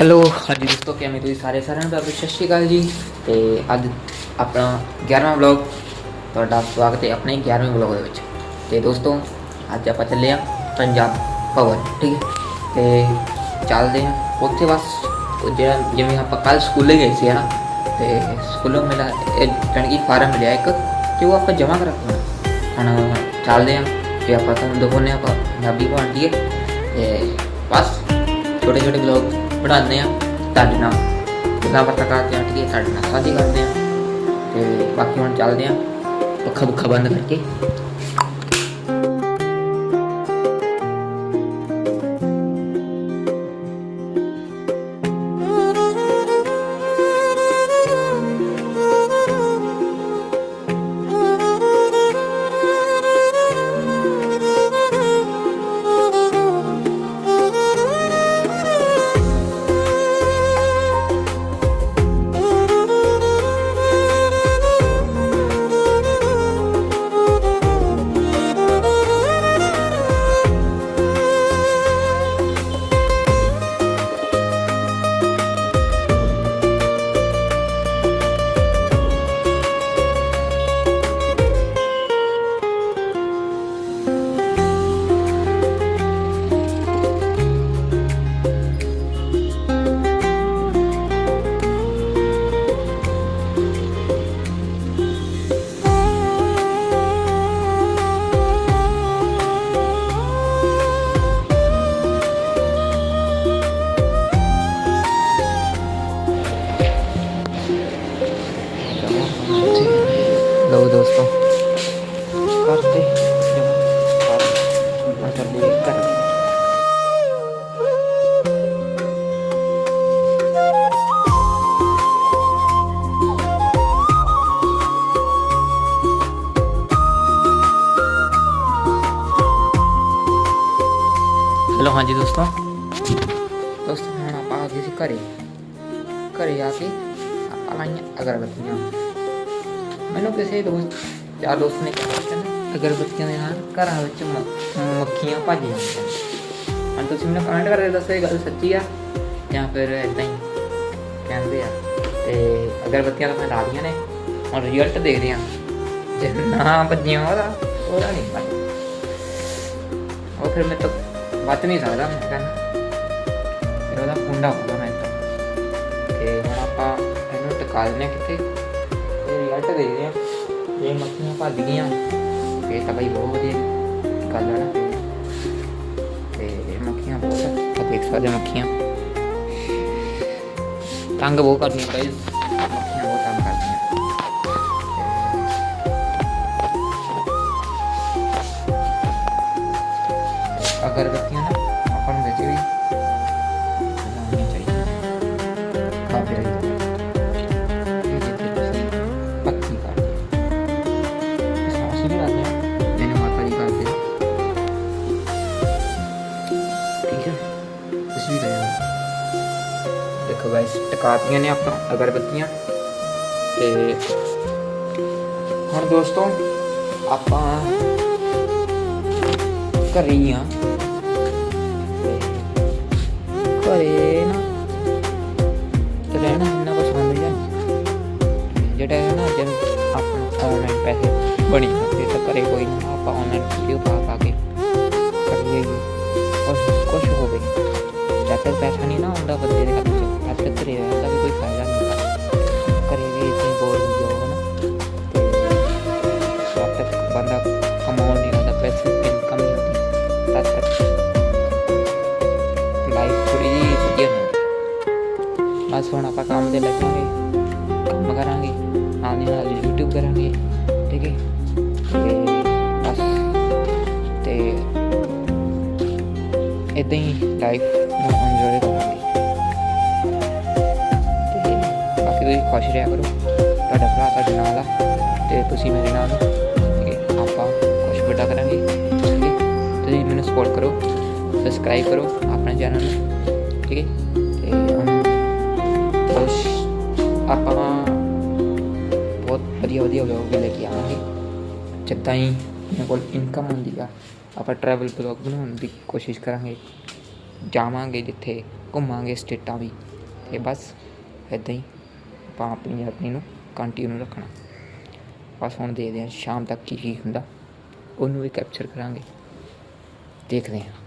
Hello, ਹਾਂਜੀ ਦੋਸਤੋ, ਕਿਵੇਂ ਤੁਸੀਂ ਸਾਰੇ ਸਾਰਿਆਂ ਨੂੰ? ਪਿਆਰ ਸਤਿ ਸ਼੍ਰੀ ਅਕਾਲ ਜੀ। ਤੇ ਅੱਜ ਆਪਣਾ 11ਵਾਂ ਵਲੌਗ, ਤੁਹਾਡਾ ਸਵਾਗਤ ਹੈ ਆਪਣੇ 11ਵੇਂ ਵਲੌਗ ਦੇ ਵਿੱਚ। ਤੇ ਦੋਸਤੋ, ਅੱਜ ਆਪਾਂ ਚੱਲੇ ਆ ਪੰਜਾਬ ਭਵਨ, ਠੀਕ ਹੈ? ਤੇ ਚੱਲਦੇ ਹਾਂ। ਉੱਥੇ ਬਸ ਜਿਹੜਾ, ਜਿਵੇਂ ਆਪਾਂ ਕੱਲ ਸਕੂਲੇ ਗਏ ਸੀ, ਹਨਾ? ਤੇ ਸਕੂਲੋਂ ਮਿਲਾ ਜਾਣੀ ਕਿ ਫਾਰਮ ਮਿਲਿਆ ਇੱਕ, ਤੇ ਉਹ ਆਪਾਂ ਜਮ੍ਹਾਂ ਕਰਾਉਣਾ ਹੁਣ ਚੱਲਦੇ ਹਾਂ, ਤੇ ਆਪਾਂ ਤੁਹਾਨੂੰ ਦਿਖਾਉਂਦੇ ਹਾਂ ਆਪਾਂ ਪੰਜਾਬੀ ਭਵਨ, ਠੀਕ ਹੈ? ਤੇ ਬਸ ਛੋਟੇ ਛੋਟੇ ਬਲੌਗ ਬਣਾਉਂਦੇ ਆ ਤੁਹਾਡੇ ਨਾਲ ਗੱਲਾਂ ਬਾਤਾਂ ਕਰਦੇ ਆ ਠੀਕ ਹੈ ਤੁਹਾਡੇ ਨਾਲ ਸਾਂਝੀ ਕਰਦੇ ਆ ਤੇ ਬਾਕੀ ਹੁਣ ਚੱਲਦੇ ਆ ਪੱਖਾ ਬੁੱਖਾ ਬੰਦ ਕਰਕੇ। ਲਓ ਦੋਸਤੋ ਕਰਤੇ ਜਮਾ ਕਰ ਚੱਲੇ ਕਰ ਹੈਲੋ ਹਾਂਜੀ ਦੋਸਤੋ ਦੋਸਤੋ ਹੁਣ ਆਪਾਂ ਆ ਗਏ ਮੈਨੂੰ ਕਿਸੇ ਦੋਸਤ ਚਾਰ ਦੋਸਤ ਨੇ ਕਿਹਾ ਕਿ ਅਗਰਬੱਤੀਆਂ ਦੇ ਨਾਲ ਘਰਾਂ ਵਿੱਚ ਮੱਖੀਆਂ ਭੱਜ ਜਾਂਦੀਆਂ ਨੇ। ਹੁਣ ਤੁਸੀਂ ਮੈਨੂੰ ਕਮੈਂਟ ਕਰਕੇ ਦੱਸੋ ਇਹ ਗੱਲ ਸੱਚੀ ਆ ਜਾਂ ਫਿਰ ਇਦਾਂ ਹੀ ਕਹਿੰਦੇ ਆ। ਤੇ ਅਗਰਬੱਤੀਆਂ ਤਾਂ ਲਾ ਲਈਆਂ ਨੇ, ਹੁਣ ਰਿਜ਼ਲਟ ਦੇਖਦੇ ਆ। ਜੇ ਨਾ ਭੱਜੀਆਂ ਉਹਦਾ ਉਹਦਾ ਨਹੀਂ ਪਤਾ। ਉਹ ਫਿਰ ਮੈਂ ਤਾਂ ਬਚ ਨਹੀਂ ਸਕਦਾ, ਮੈਂ ਕਹਿੰਦਾ। ਫਿਰ ਕੁੰਡਾ ਹੋਊਗਾ ਮੈਂ ਤਾਂ ਤੇ ਹੁਣ ਆਪਾਂ ਇਹਨੂੰ ਟਿਕਾ ਦਿੰਦੇ ਕਿਤੇ ਰਿਜ਼ਲਟ ਦੇਖਦੇ ਆ। ਜੇ ਮੱਖੀਆਂ ਭੱਜ ਗਈਆਂ, ਫੇਰ ਤਾਂ ਬਈ ਬਹੁਤ ਵਧੀਆ ਗੱਲ ਹੈ ਨਾ। ਤੇ ਮੱਖੀਆਂ ਬਹੁਤ ਆ। ਦੇਖ ਸਕਦੇ ਮੱਖੀਆਂ। ਤੰਗ ਬਹੁਤ ਕਰਦੀਆਂ ਗਾਇਸ ਮੱਖੀਆਂ ਬਹੁਤ ਤੰਗ ਕਰਦੀਆਂ। ਤੇ ਅਗਰਬੱਤੀਆਂ ਨਾ, ਆਪਾਂ ਨੂੰ ਵੈਸੇ ਵੀ ਲਾਉਣੀਆਂ ਕਾਫੀ ਦੇਖੋ ਗਾਇਸ ਟਕਾਤੀਆਂ ਨੇ ਆਪਾਂ ਅਗਰਬੱਤੀਆਂ। ਤੇ ਹੁਣ ਦੋਸਤੋ, ਆਪਾਂ ਘਰੇ ਹੀ ਆ। ਘਰੇ ਨਾ ਤੇ ਰਹਿਣਾ ਇੰਨਾ ਪਸੰਦ ਜਾਂ ਜਿਹੜਾ ਹੈ ਨਾ ਜਦ ਆਪਾਂ ਆਨਲਾਈਨ ਪੈਸੇ ਬਣੀ ਜਾਂਦੇ ਤਾਂ ਘਰੇ ਕੋਈ ਨਾ, ਆਪਾਂ ਆਨਲਾਈਨ ਵੀਡੀਓ ਪਾ ਪਾ ਕੇ ਕਰੀਏ ਕੁਛ ਕੁਛ ਹੋਵੇ। ਜਦ ਤੱਕ ਪੈਸਾ ਨਹੀਂ ਨਾ ਆਉਂਦਾ ਬੰਦੇ ਦੇ ਹੱਥ ਘਰੇ ਰਹਿਣ ਦਾ ਵੀ ਕੋਈ ਫਾਇਦਾ ਨਹੀਂ ਹੁੰਦਾ। ਘਰੇ ਵੀ ਇਦਾਂ ਬੋਰ ਹੋ ਜਾਓ ਨਾ ਤੇ ਜਦ ਤੱਕ ਬੰਦਾ ਕਮਾਉਣ ਨਹੀਂ ਆਉਂਦਾ, ਪੈਸੇ ਇਨਕਮ ਨਹੀਂ ਹੁੰਦੀ ਤਦ ਤੱਕ। ਲਾਈਫ ਥੋੜੀ ਜਿਹੀ ਵਧੀਆ ਨਹੀਂ ਬਸ ਹੁਣ ਆਪਾਂ ਕੰਮ ਦੇ ਲੱਗਾਂਗੇ, ਕੰਮ ਕਰਾਂਗੇ, ਨਾਲ ਦੀ ਨਾਲ YouTube ਕਰਾਂਗੇ, ਠੀਕ ਹੈ। ਤੇ ਬਸ, ਤੇ ਇਦਾਂ ਹੀ ਲਾਈਫ ਨੂੰ ਇੰਜੋਏ ਤੁਸੀਂ ਖੁਸ਼ ਰਿਹਾ ਕਰੋ। ਤੁਹਾਡਾ ਭਰਾ ਤੁਹਾਡੇ ਨਾਲ ਆ ਤੇ ਤੁਸੀਂ ਮੇਰੇ ਨਾਲ ਠੀਕ ਆਪਾਂ ਕੁਝ ਵੱਡਾ ਕਰਾਂਗੇ। ਠੀਕ ਹੈ, ਤੁਸੀਂ ਮੈਨੂੰ ਸਪੋਰਟ ਕਰੋ ਸਬਸਕ੍ਰਾਈਬ ਕਰੋ ਆਪਣੇ ਚੈਨਲ ਨੂੰ। ਠੀਕ ਹੈ, ਤੇ ਹੁਣ ਆਪਾਂ ਬਹੁਤ ਵਧੀਆ ਵਧੀਆ ਵਲੌਗ ਲੈ ਕੇ ਆਵਾਂਗੇ। ਜਿੱਦਾਂ ਹੀ ਮੇਰੇ ਕੋਲ ਇਨਕਮ ਹੁੰਦੀ ਆ, ਆਪਾਂ ਟਰੈਵਲ ਬਲੌਗ ਬਣਾਉਣ ਦੀ ਕੋਸ਼ਿਸ਼ ਕਰਾਂਗੇ। ਜਾਵਾਂਗੇ ਜਿੱਥੇ ਘੁੰਮਾਂਗੇ ਸਟੇਟਾਂ ਵੀ, ਤੇ ਬਸ ਇੱਦਾਂ ਹੀ। ਆਪਾਂ ਆਪਣੀ ਜਰਨੀ ਨੂੰ ਕੰਟੀਨਿਊ ਰੱਖਣਾ। ਬਸ ਹੁਣ ਦੇਖਦੇ ਹਾਂ ਸ਼ਾਮ ਤੱਕ ਕੀ ਕੀ ਹੁੰਦਾ। ਉਹਨੂੰ ਵੀ ਕੈਪਚਰ ਕਰਾਂਗੇ। ਦੇਖਦੇ ਹਾਂ।